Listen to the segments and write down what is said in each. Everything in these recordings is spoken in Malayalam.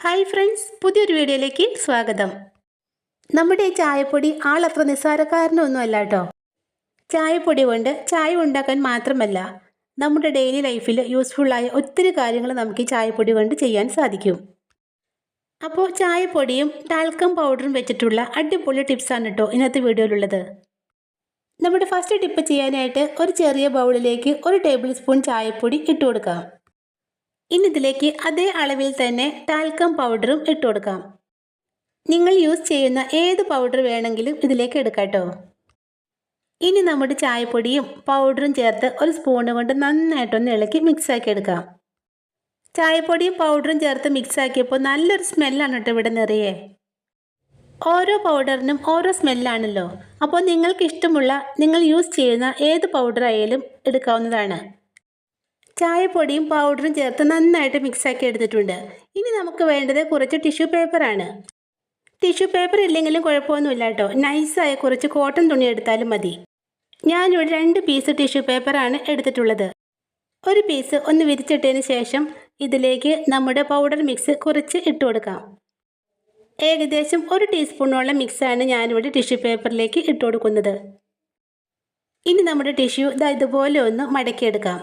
ഹായ് ഫ്രണ്ട്സ് പുതിയൊരു വീഡിയോയിലേക്ക് സ്വാഗതം. നമ്മുടെ ചായപ്പൊടി ആളത്ര നിസ്സാരക്കാരനൊന്നും അല്ല കേട്ടോ ചായപ്പൊടി കൊണ്ട് ചായ ഉണ്ടാക്കാൻ മാത്രമല്ല നമ്മുടെ ഡെയിലി ലൈഫിൽ യൂസ്ഫുള്ളായ ഒത്തിരി കാര്യങ്ങൾ നമുക്ക് ഈ ചായപ്പൊടി കൊണ്ട് ചെയ്യാൻ സാധിക്കും. അപ്പോൾ ചായപ്പൊടിയും ടാൽക്കം പൗഡറും വെച്ചിട്ടുള്ള അടിപൊളി ടിപ്സാണ് കേട്ടോ ഇന്നത്തെ വീഡിയോയിലുള്ളത്. നമ്മുടെ ഫസ്റ്റ് ടിപ്പ് ചെയ്യാനായിട്ട് ഒരു ചെറിയ ബൗളിലേക്ക് ഒരു ടേബിൾ സ്പൂൺ ചായപ്പൊടി ഇട്ട് കൊടുക്കാം ഇനി ഇതിലേക്ക് അതേ അളവിൽ തന്നെ ടാൽക്കം പൗഡറും ഇട്ട് കൊടുക്കാം. നിങ്ങൾ യൂസ് ചെയ്യുന്ന ഏത് പൗഡർ വേണമെങ്കിലും ഇതിലേക്ക് എടുക്കാട്ടോ ഇനി നമ്മുടെ ചായപ്പൊടിയും പൗഡറും ചേർത്ത് ഒരു സ്പൂൺ കൊണ്ട് നന്നായിട്ടൊന്ന് ഇളക്കി മിക്സാക്കി എടുക്കാം. ചായപ്പൊടിയും പൗഡറും ചേർത്ത് മിക്സാക്കിയപ്പോൾ നല്ലൊരു സ്മെല്ലാണ് കേട്ടോ ഇവിടെ നിറയെ. ഓരോ പൗഡറിനും ഓരോ സ്മെല്ലാണല്ലോ അപ്പോൾ നിങ്ങൾക്ക് ഇഷ്ടമുള്ള നിങ്ങൾ യൂസ് ചെയ്യുന്ന ഏത് പൗഡർ ആയാലും എടുക്കാവുന്നതാണ്. ചായപ്പൊടിയും പൗഡറും ചേർത്ത് നന്നായിട്ട് മിക്സാക്കി എടുത്തിട്ടുണ്ട്. ഇനി നമുക്ക് വേണ്ടത് കുറച്ച് ടിഷ്യൂ പേപ്പറാണ് ടിഷ്യൂ പേപ്പർ ഇല്ലെങ്കിലും കുഴപ്പമൊന്നുമില്ല കേട്ടോ. നൈസായ കുറച്ച് കോട്ടൺ തുണി എടുത്താലും മതി. ഞാനിവിടെ രണ്ട് പീസ് ടിഷ്യൂ പേപ്പറാണ് എടുത്തിട്ടുള്ളത്. ഒരു പീസ് ഒന്ന് വിരിച്ചിട്ടതിന് ശേഷം ഇതിലേക്ക് നമ്മുടെ പൗഡർ മിക്സ് കുറച്ച് ഇട്ട് കൊടുക്കാം. ഏകദേശം ഒരു ടീസ്പൂണോളം മിക്സാണ് ഞാനിവിടെ ടിഷ്യൂ പേപ്പറിലേക്ക് ഇട്ട് കൊടുക്കുന്നത്. ഇനി നമ്മുടെ ടിഷ്യൂ ഇതാ ഇതുപോലെ ഒന്ന് മടക്കിയെടുക്കാം.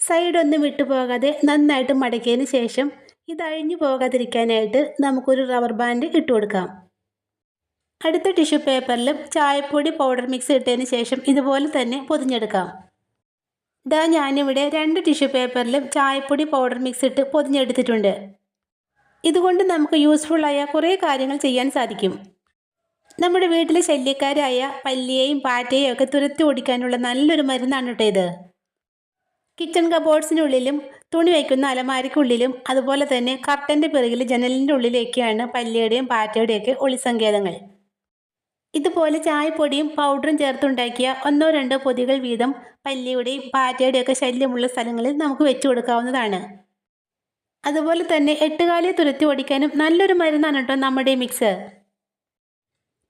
സൈഡൊന്നും വിട്ടുപോകാതെ നന്നായിട്ട് മടക്കിയതിന് ശേഷം ഇത് അഴിഞ്ഞു പോകാതിരിക്കാനായിട്ട് നമുക്കൊരു റബ്ബർ ബാൻഡ് ഇട്ട് കൊടുക്കാം. അടുത്ത ടിഷ്യൂ പേപ്പറിലും ചായപ്പൊടി പൗഡർ മിക്സ് ഇട്ടതിന് ശേഷം ഇതുപോലെ തന്നെ പൊതിഞ്ഞെടുക്കാം. ഇതാ ഞാനിവിടെ രണ്ട് ടിഷ്യൂ പേപ്പറിലും ചായപ്പൊടി പൗഡർ മിക്സ് ഇട്ട് പൊതിഞ്ഞെടുത്തിട്ടുണ്ട്. ഇതുകൊണ്ട് നമുക്ക് യൂസ്ഫുള്ളായ കുറേ കാര്യങ്ങൾ ചെയ്യാൻ സാധിക്കും. നമ്മുടെ വീട്ടിലെ ശല്യക്കാരായ പല്ലിയെയും പാറ്റയെയും ഒക്കെ തുരത്തി ഓടിക്കാനുള്ള നല്ലൊരു മരുന്നാണ് കേട്ടോ ഇത്. കിച്ചൺ കബോർഡ്സിനുള്ളിലും തുണി വയ്ക്കുന്ന അലമാരിക്കുള്ളിലും അതുപോലെ തന്നെ കർട്ടന്റെ പിറകിൽ ജനലിന്റെ ഉള്ളിലേക്കാണ് പല്ലിയുടെയും പാറ്റയുടെയൊക്കെ ഒളിസങ്കേതങ്ങൾ. ഇതുപോലെ ചായപ്പൊടിയും പൗഡറും ചേർത്തുണ്ടാക്കിയ ഒന്നോ രണ്ടോ പൊതികൾ വീതം പല്ലിയുടെയും പാറ്റയുടെയൊക്കെ ശല്യമുള്ള സ്ഥലങ്ങളിൽ നമുക്ക് വെച്ചു കൊടുക്കാവുന്നതാണ്. അതുപോലെ തന്നെ എട്ടുകാലിയെ തുരത്തി ഓടിക്കാനും നല്ലൊരു മരുന്നാണ് കേട്ടോ നമ്മുടെ ഈ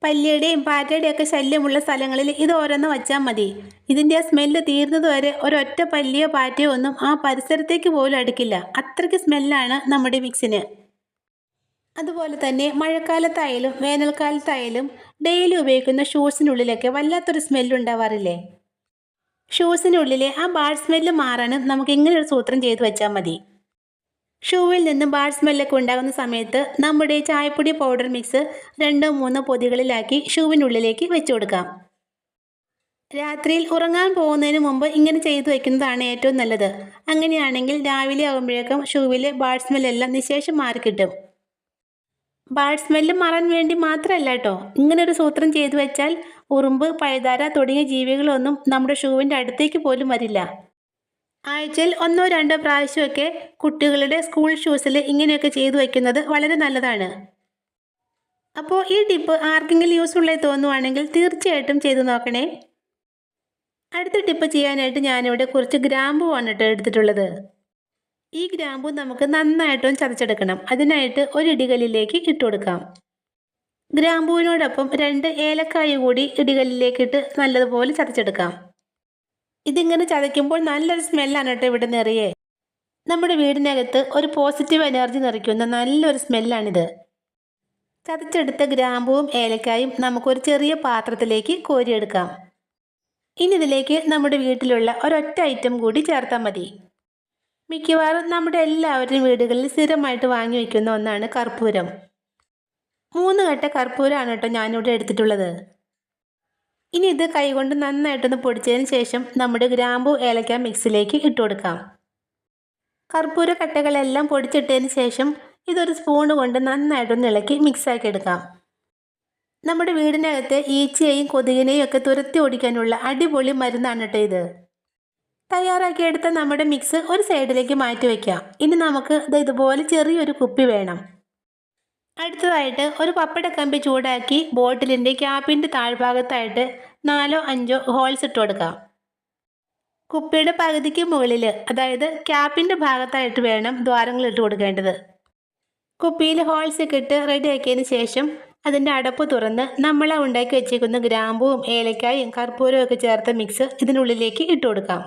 മിക്സ് പാറ്റയുടെയും ഒക്കെ ശല്യമുള്ള സ്ഥലങ്ങളിൽ ഇത് ഓരോന്ന് വച്ചാൽ മതി. ഇതിന്റെ ആ സ്മെല്ല് തീർന്നതുവരെ ഒരൊറ്റ പല്ലിയോ പാറ്റയോ ഒന്നും ആ പരിസരത്തേക്ക് പോലും അടുക്കില്ല. അത്രയ്ക്ക് സ്മെല്ലാണ് നമ്മുടെ മിക്സിന് അതുപോലെ തന്നെ മഴക്കാലത്തായാലും വേനൽക്കാലത്തായാലും ഡെയിലി ഉപയോഗിക്കുന്ന ഷൂസിനുള്ളിലൊക്കെ വല്ലാത്തൊരു സ്മെല്ലുണ്ടാവാറില്ലേ ഷൂസിനുള്ളിലെ ആ ബാഡ് സ്മെല്ല് മാറാനും നമുക്ക് ഇങ്ങനെ ഒരു സൂത്രം ചെയ്തു വെച്ചാൽ മതി. ഷൂവിൽ നിന്നും ബാഡ് സ്മെല്ലൊക്കെ ഉണ്ടാകുന്ന സമയത്ത് നമ്മുടെ ചായപ്പൊടി പൗഡർ മിക്സ് രണ്ടോ മൂന്നോ പൊതികളിലാക്കി ഷൂവിനുള്ളിലേക്ക് വെച്ചു കൊടുക്കാം. രാത്രിയിൽ ഉറങ്ങാൻ പോകുന്നതിന് മുമ്പ് ഇങ്ങനെ ചെയ്തു വയ്ക്കുന്നതാണ് ഏറ്റവും നല്ലത്. അങ്ങനെയാണെങ്കിൽ രാവിലെ ആകുമ്പോഴേക്കും ഷൂവിലെ ബാഡ് സ്മെല്ലെല്ലാം നിശേഷം മാറിക്കിട്ടും ബാഡ് സ്മെല്ല് മാറാൻ വേണ്ടി മാത്രമല്ല കേട്ടോ ഇങ്ങനൊരു സൂത്രം ചെയ്തു വെച്ചാൽ ഉറുമ്പ് പഴുതാര തുടങ്ങിയ ജീവികളൊന്നും നമ്മുടെ ഷൂവിന്റെ അടുത്തേക്ക് പോലും വരില്ല. ആഴ്ചയിൽ ഒന്നോ രണ്ടോ പ്രാവശ്യമൊക്കെ കുട്ടികളുടെ സ്കൂൾ ഷൂസിൽ ഇങ്ങനെയൊക്കെ ചെയ്തു വയ്ക്കുന്നത് വളരെ നല്ലതാണ്. അപ്പോൾ ഈ ടിപ്പ് ആർക്കെങ്കിലും യൂസ്ഫുള്ളായി തോന്നുവാണെങ്കിൽ തീർച്ചയായിട്ടും ചെയ്തു നോക്കണേ. അടുത്ത ടിപ്പ് ചെയ്യാനായിട്ട് ഞാനിവിടെ കുറച്ച് ഗ്രാമ്പുവാണ് കേട്ടോ എടുത്തിട്ടുള്ളത്. ഈ ഗ്രാമ്പു നമുക്ക് നന്നായിട്ടൊന്ന് ചതച്ചെടുക്കണം. അതിനായിട്ട് ഒരു ഇടികല്ലിലേക്ക് ഇട്ട് കൊടുക്കാം. ഗ്രാമ്പുവിനോടൊപ്പം രണ്ട് ഏലക്കായ കൂടി ഇടികല്ലിലേക്കിട്ട് നല്ലതുപോലെ ചതച്ചെടുക്കാം. ഇതിങ്ങനെ ചതയ്ക്കുമ്പോൾ നല്ലൊരു സ്മെല്ലാണ് കേട്ടോ ഇവിടെ നിറയെ. നമ്മുടെ വീടിനകത്ത് ഒരു പോസിറ്റീവ് എനർജി നിറയ്ക്കുന്ന നല്ലൊരു സ്മെല്ലാണിത് ചതച്ചെടുത്ത ഗ്രാമ്പുവും ഏലക്കായും നമുക്കൊരു ചെറിയ പാത്രത്തിലേക്ക് കോരിയെടുക്കാം. ഇനി ഇതിലേക്ക് നമ്മുടെ വീട്ടിലുള്ള ഒരൊറ്റ ഐറ്റം കൂടി ചേർത്താൽ മതി. മിക്കവാറും നമ്മുടെ എല്ലാവരുടെയും വീടുകളിൽ സ്ഥിരമായിട്ട് വാങ്ങി വയ്ക്കുന്ന ഒന്നാണ് കർപ്പൂരം. മൂന്ന് കട്ട കർപ്പൂരമാണ് കേട്ടോ ഞാനിവിടെ എടുത്തിട്ടുള്ളത്. ഇനി ഇത് കൈകൊണ്ട് നന്നായിട്ടൊന്ന് പൊടിച്ചതിന് ശേഷം നമ്മുടെ ഗ്രാമ്പു ഏലക്ക മിക്സിലേക്ക് ഇട്ട് കൊടുക്കാം. കർപ്പൂര കട്ടകളെല്ലാം പൊടിച്ചിട്ടതിന് ശേഷം ഇതൊരു സ്പൂൺ കൊണ്ട് നന്നായിട്ടൊന്ന് ഇളക്കി മിക്സാക്കി എടുക്കാം. നമ്മുടെ വീടിനകത്ത് ഈച്ചയെയും കൊതുകിനെയും ഒക്കെ തുരത്തി ഓടിക്കാനുള്ള അടിപൊളി മരുന്നാണ് കേട്ടോ ഇത്. തയ്യാറാക്കിയെടുത്ത നമ്മുടെ മിക്സ് ഒരു സൈഡിലേക്ക് മാറ്റി വയ്ക്കാം ഇനി നമുക്ക് ഇതുപോലെ ചെറിയൊരു കുപ്പി വേണം. അടുത്തതായിട്ട് ഒരു പപ്പട കമ്പി ചൂടാക്കി ബോട്ടിലിന്റെ ക്യാപ്പിന്റെ താഴ്ഭാഗത്തായിട്ട് നാലോ അഞ്ചോ ഹോൾസ് ഇട്ട് കൊടുക്കാം. കുപ്പിയുടെ പകുതിക്ക് മുകളിൽ അതായത് ക്യാപ്പിന്റെ ഭാഗത്തായിട്ട് വേണം ദ്വാരങ്ങൾ ഇട്ട് കൊടുക്കേണ്ടത്. കുപ്പിയിൽ ഹോൾസ് ഒക്കെ ഇട്ട് റെഡിയാക്കിയതിന് ശേഷം അതിന്റെ അടപ്പ് തുറന്ന് നമ്മൾ ഉണ്ടാക്കി വെച്ചേക്കുന്ന ഗ്രാമ്പുവും ഏലക്കായും കർപ്പൂരവും ഒക്കെ ചേർത്ത മിക്സ് ഇതിനുള്ളിലേക്ക് ഇട്ട് കൊടുക്കാം.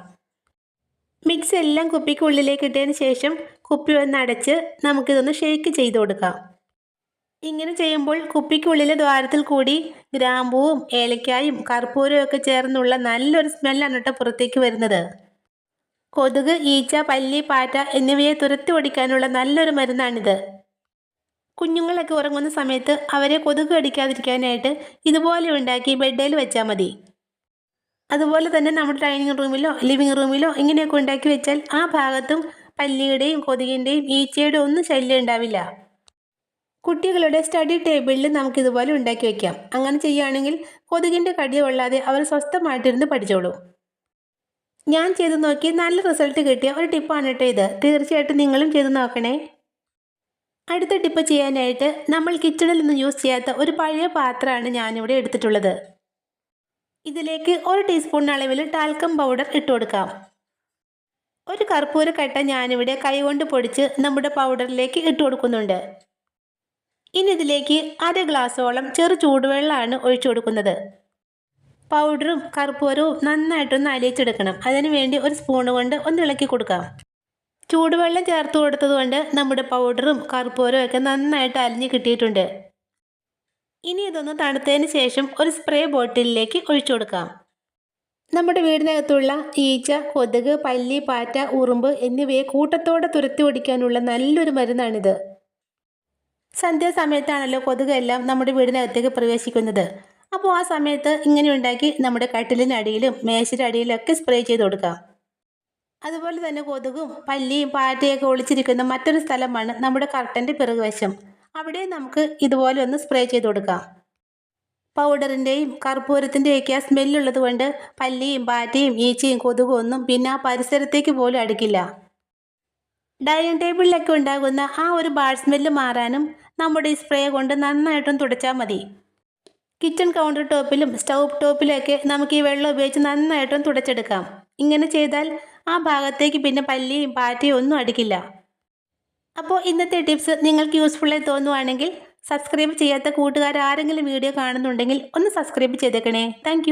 മിക്സ് എല്ലാം കുപ്പിക്കുള്ളിലേക്ക് ഇട്ടതിന് ശേഷം കുപ്പി ഒന്ന് അടച്ച് നമുക്കിതൊന്ന് ഷേക്ക് ചെയ്ത് കൊടുക്കാം. ഇങ്ങനെ ചെയ്യുമ്പോൾ കുപ്പിക്കുള്ളിലെ ദ്വാരത്തിൽ കൂടി ഗ്രാമ്പൂവും ഏലക്കായും കർപ്പൂരവും ഒക്കെ ചേർന്നുള്ള നല്ലൊരു സ്മെല്ലാണ് കേട്ടോ പുറത്തേക്ക് വരുന്നത്. കൊതുക് ഈച്ച പല്ലി പാറ്റ എന്നിവയെ തുരത്തി ഓടിക്കാനുള്ള നല്ലൊരു മരുന്നാണിത്. കുഞ്ഞുങ്ങളൊക്കെ ഉറങ്ങുന്ന സമയത്ത് അവരെ കൊതുക് കടിക്കാതിരിക്കാനായിട്ട് ഇതുപോലെ ഉണ്ടാക്കി ബെഡേൽ വെച്ചാൽ മതി. അതുപോലെ തന്നെ നമ്മുടെ ഡൈനിങ് റൂമിലോ ലിവിങ് റൂമിലോ ഇങ്ങനെയൊക്കെ ഉണ്ടാക്കി വെച്ചാൽ ആ ഭാഗത്തും പല്ലിയുടെയും കൊതുകിന്റെയും ഈച്ചയുടെയും ഒന്നും ശല്യം ഉണ്ടാവില്ല. കുട്ടികളുടെ സ്റ്റഡി ടേബിളിൽ നമുക്ക് ഇതുപോലെ ഉണ്ടാക്കി വെക്കാം. അങ്ങനെ ചെയ്യുകയാണെങ്കിൽ കൊതുകിന്റെ കടി കൊള്ളാതെ അവർ സ്വസ്ഥമായിട്ടിരുന്ന് പഠിച്ചോളൂ. ഞാൻ ചെയ്ത് നോക്കി നല്ല റിസൾട്ട് കിട്ടിയ ഒരു ടിപ്പാണ് കേട്ടോ ഇത്. തീർച്ചയായിട്ടും നിങ്ങളും ചെയ്ത് നോക്കണേ. അടുത്ത ടിപ്പ് ചെയ്യാനായിട്ട് നമ്മൾ കിച്ചണിൽ നിന്ന് യൂസ് ചെയ്യാത്ത ഒരു പഴയ പാത്രമാണ് ഞാനിവിടെ എടുത്തിട്ടുള്ളത്. ഇതിലേക്ക് ഒരു ടീസ്പൂൺ അളവിൽ ടാൽക്കം പൗഡർ ഇട്ട് കൊടുക്കാം. ഒരു കർപ്പൂര കട്ട ഞാനിവിടെ കൈകൊണ്ട് പൊടിച്ച് നമ്മുടെ പൗഡറിലേക്ക് ഇട്ട് കൊടുക്കുന്നുണ്ട്. ഇനി ഇതിലേക്ക് അര ഗ്ലാസ്സോളം ചെറു ചൂടുവെള്ളമാണ് ഒഴിച്ചു കൊടുക്കുന്നത്. പൗഡറും കർപ്പൂരവും നന്നായിട്ടൊന്ന് അലിയിച്ചെടുക്കണം. അതിനു വേണ്ടി ഒരു സ്പൂൺ കൊണ്ട് ഒന്ന് ഇളക്കി കൊടുക്കാം. ചൂടുവെള്ളം ചേർത്ത് കൊടുത്തതുകൊണ്ട് നമ്മുടെ പൗഡറും കർപ്പൂരവും ഒക്കെ നന്നായിട്ട് അലിഞ്ഞ് കിട്ടിയിട്ടുണ്ട്. ഇനി ഇതൊന്ന് തണുത്തതിന് ശേഷം ഒരു സ്പ്രേ ബോട്ടിലിലേക്ക് ഒഴിച്ചു കൊടുക്കാം. നമ്മുടെ വീടിനകത്തുള്ള ഈച്ച കൊതുക് പല്ലി പാറ്റ ഉറുമ്പ് എന്നിവയെ കൂട്ടത്തോടെ തുരത്തി ഓടിക്കാനുള്ള നല്ലൊരു മരുന്നാണിത്. സന്ധ്യാസമയത്താണല്ലോ കൊതുകെല്ലാം നമ്മുടെ വീടിനകത്തേക്ക് പ്രവേശിക്കുന്നത്. അപ്പോൾ ആ സമയത്ത് ഇങ്ങനെ ഉണ്ടാക്കി നമ്മുടെ കട്ടിലിനടിയിലും മേശയുടെ അടിയിലൊക്കെ സ്പ്രേ ചെയ്ത് കൊടുക്കാം. അതുപോലെ തന്നെ കൊതുകും പല്ലിയും പാറ്റയൊക്കെ ഒളിച്ചിരിക്കുന്ന മറ്റൊരു സ്ഥലമാണ് നമ്മുടെ കർട്ടന്റെ പിറകുവശം. അവിടെ നമുക്ക് ഇതുപോലെ ഒന്ന് സ്പ്രേ ചെയ്ത് കൊടുക്കാം. പൗഡറിന്റെയും കർപ്പൂരത്തിന്റെയൊക്കെ ആ സ്മെല്ലുള്ളത് കൊണ്ട് പല്ലിയും പാറ്റയും ഈച്ചയും കൊതുകും ഒന്നും പിന്നെ ആ പരിസരത്തേക്ക് പോലും അടുക്കില്ല. ഡൈനിങ് ടേബിളിലൊക്കെ ഉണ്ടാകുന്ന ആ ഒരു ബാഡ് സ്മെല്ല് മാറാനും നമ്മുടെ ഈ സ്പ്രേ കൊണ്ട് നന്നായിട്ടും തുടച്ചാൽ മതി. കിച്ചൺ കൗണ്ടർ ടോപ്പിലും സ്റ്റൗ ടോപ്പിലൊക്കെ നമുക്ക് ഈ വെള്ളം ഉപയോഗിച്ച് നന്നായിട്ടും തുടച്ചെടുക്കാം. ഇങ്ങനെ ചെയ്താൽ ആ ഭാഗത്തേക്ക് പിന്നെ പല്ലിയും പാറ്റയും ഒന്നും അടിക്കില്ല. അപ്പോൾ ഇന്നത്തെ ടിപ്സ് നിങ്ങൾക്ക് യൂസ്ഫുള്ളായി തോന്നുവാണെങ്കിൽ സബ്സ്ക്രൈബ് ചെയ്യാത്ത കൂട്ടുകാർ ആരെങ്കിലും വീഡിയോ കാണുന്നുണ്ടെങ്കിൽ ഒന്ന് സബ്സ്ക്രൈബ് ചെയ്തേക്കണേ. താങ്ക്